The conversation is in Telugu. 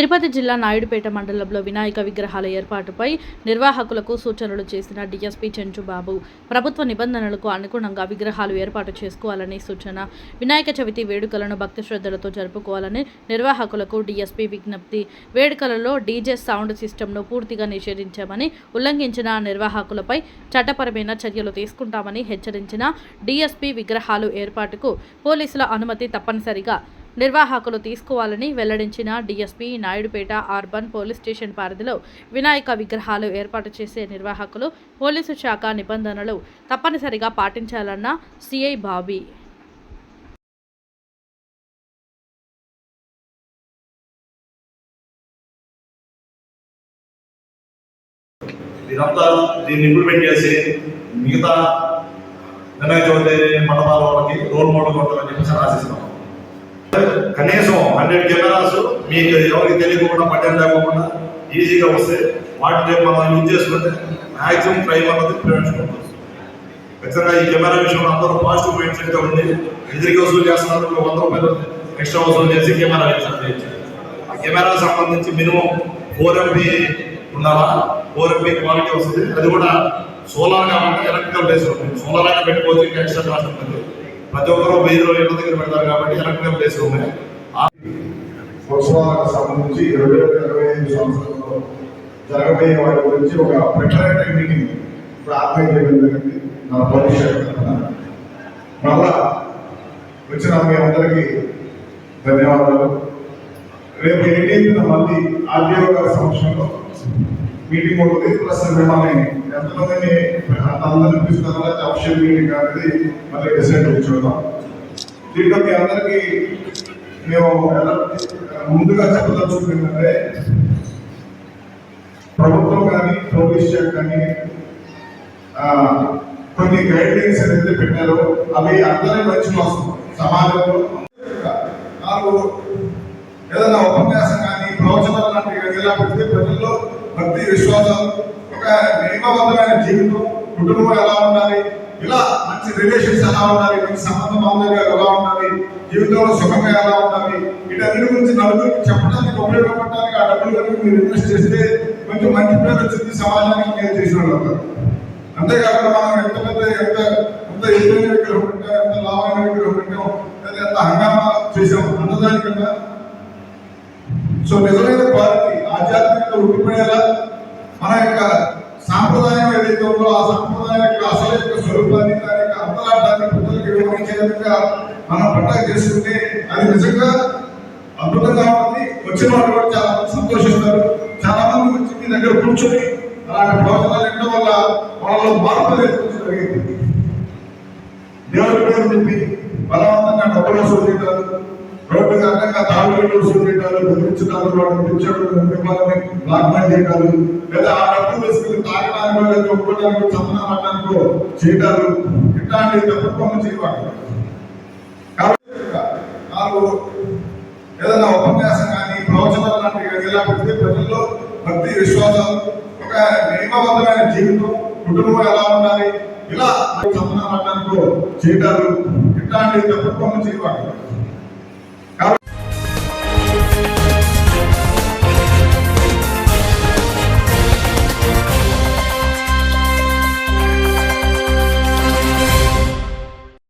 తిరుపతి జిల్లా నాయుడుపేట మండలంలో వినాయక విగ్రహాల ఏర్పాటుపై నిర్వాహకులకు సూచనలు చేసిన డీఎస్పీ చెంచుబాబు ప్రభుత్వ నిబంధనలకు అనుగుణంగా విగ్రహాలు ఏర్పాటు చేసుకోవాలని సూచన వినాయక చవితి వేడుకలను భక్తి శ్రద్ధలతో జరుపుకోవాలని నిర్వాహకులకు డీఎస్పీ విజ్ఞప్తి. వేడుకలలో డీజే సౌండ్ సిస్టమ్ను పూర్తిగా నిషేధించామని ఉల్లంఘించిన నిర్వాహకులపై చట్టపరమైన చర్యలు తీసుకుంటామని హెచ్చరించిన డీఎస్పీ విగ్రహాలు ఏర్పాటుకు పోలీసుల అనుమతి తప్పనిసరిగా నిర్వాహకులు తీసుకోవాలని వెల్లడించిన DSP Naidupeta urban police station పరిధిలో వినాయక విగ్రహాలు ఏర్పాటు చేసే నిర్వాహకులు పోలీసు శాఖ నిబంధనలు తప్పనిసరిగా పాటించాలన్న సిఐ బాబీ. ఇదంతా దీన్ని ఇంప్లిమెంట్ చేసి మిగతా వినాయక చవితి మండపాల వాళ్ళకి రోల్ మోడల్ కొట్టాలని చెప్పేసి ఆశిస్తున్నాం. కనీసం హండ్రెడ్ కెమెరాస్ మీకు ఎవరికి తెలియకుండా పట్టం లేకుండా ఈజీగా వస్తే వాటిని మనం యూజ్ చేసుకుంటే మ్యాక్సిమం క్రైమ్ అన్నది ప్రివెన్షన్ ఉంటుంది ఖచ్చితంగా ఈ కెమెరా విషయంలో అందరూ పాజిటివ్ మైండ్ సెట్ ఉంది ఎదురుగా వసూలు చేస్తున్నారు ఒక వంద రూపాయలు ఎక్స్ట్రా వసూలు చేసి కెమెరా ఇన్స్టాల్ ఆ కెమెరా సంబంధించి మినిమం ఫోర్ ఎంపీ ఉండాలా? ఫోర్ ఎంపీ క్వాలిటీ వస్తుంది. అది కూడా సోలార్ కాబట్టి ఎలక్ట్రికల్ బేస్ ఉంటుంది. సోలార్ అయినా పెట్టుకోవచ్చు ఇంకా ఎక్స్ట్రా కాస్ట్ ఉంటుంది. ప్రతి ఒక్కరూ వెయ్యి రోజుల దగ్గర పెడతారు కాబట్టి ఎలక్ట్రికల్ బేస్ ఉన్నాయి. ఉత్సవాలకు సంబంధించి రెండు వేల ఇరవై ఐదు సంవత్సరంలో జరగబోయే వాటి గురించి ఒక ప్రిపరేటరీ మీటింగ్ ప్రార్థన చేయడం జరిగింది. నా పోలీస్ మళ్ళా వచ్చిన మీ అందరికీ ధన్యవాదాలు. రేపు ఎయిటీన్త్ మళ్ళీ ఆర్డీఓ గారి సమక్షంలో మీటింగ్ ఉంటుంది. ప్లస్ మిమ్మల్ని ఎంతమందిని అందరిని పిలుస్తారో అఫిషియల్ మీటింగ్ అనేది మళ్ళీ డిసైడ్ చూద్దాం. దీంట్లో మీ అందరికీ మేము ముందుగా చెప్పదలుచుకుంటే ప్రభుత్వం కానీ పోలీస్ శాఖ కానీ ఆ, కొన్ని గైడ్ లైన్స్ ఏదైతే పెట్టారో అవి అందరి మంచి కోసం సమాజంలో నాలుగు ఏదైనా ఉపన్యాసం కానీ ప్రవచనాలు లాంటివి కానీ ఇలా పెడితే ప్రజల్లో భక్తి విశ్వాసం ఒక నియమబద్ధమైన జీవితం కుటుంబం ఎలా ఉండాలి? ఇలా మంచి రిలేషన్స్ ఎలా ఉండాలి? మంచి సంబంధ బాంధవ్యాలు ఎలా ఉండాలి? జీవితంలో సుఖంగా ఎలా ఉండాలి? వీటన్నిటి గురించి నలుగురికి చెప్పడానికి ఉపయోగపడటానికి ఆ డబ్బులు కనుక మీరు ఇన్వెస్ట్ చేస్తే కొంచెం మంచి పేరు వచ్చింది సమాజానికి నేను చేసిన వాళ్ళు అంతేకాకుండా మనం ఎంత పెద్ద ఎంత ఎంత ఎదురైన విగ్రహం పెట్టాం ఎంత లాభమైన విగ్రహం పెట్టాం లేదా ఎంత హంగామా చేసాం అన్నదానికన్నా. సో నిజమైన క్వాలిటీ ఆధ్యాత్మికత ఉండిపోయేలా మన యొక్క సాంప్రదాయం ఆ సాంప్రదాయం యొక్క అసలు యొక్క స్వరూపాన్ని దాని యొక్క అంతరార్థాన్ని ప్రజలకు వివరించే విధంగా మనం పండగ చేస్తుంటే అది నిజంగా అద్భుతంగా ఉంటుంది వచ్చిన వాళ్ళు కూడా చాలా సంతోషిస్తారు. చాలా మంది వచ్చి మీ దగ్గర కూర్చొని అలాంటి ప్రవచనాలు వినడం వల్ల వాళ్ళలో మార్పు అనేది జరిగింది. దేవుడి పేరు చెప్పి బలవంతంగా డబ్బులు వసూలు చేయటాలు అడ్డంగా తాగుడు వసూలు చేయటాలు బెదిరించడాలు వాళ్ళని పిలిచాడు మిమ్మల్ని బ్లాక్మెయిల్ చేయటాలు లేదా ఆ డబ్బులు తీసుకుని తాగడానికో లేదా ఒప్పుకోవడానికో చేయటాలు ఇట్లాంటి తప్పు పనులు చేయవాలి కాబట్టి ఏదైనా ఉపన్యాసం కానీ ప్రవచనాలు లాంటివి కానీ ఇలా పెడితే ప్రజల్లో భక్తి విశ్వాసం ఒక నియమబద్ధమైన జీవితం కుటుంబం ఎలా ఉండాలి? ఇలా చందనం చేయటాలు ఇట్లాంటి తప్పు పనులు చేయవాలి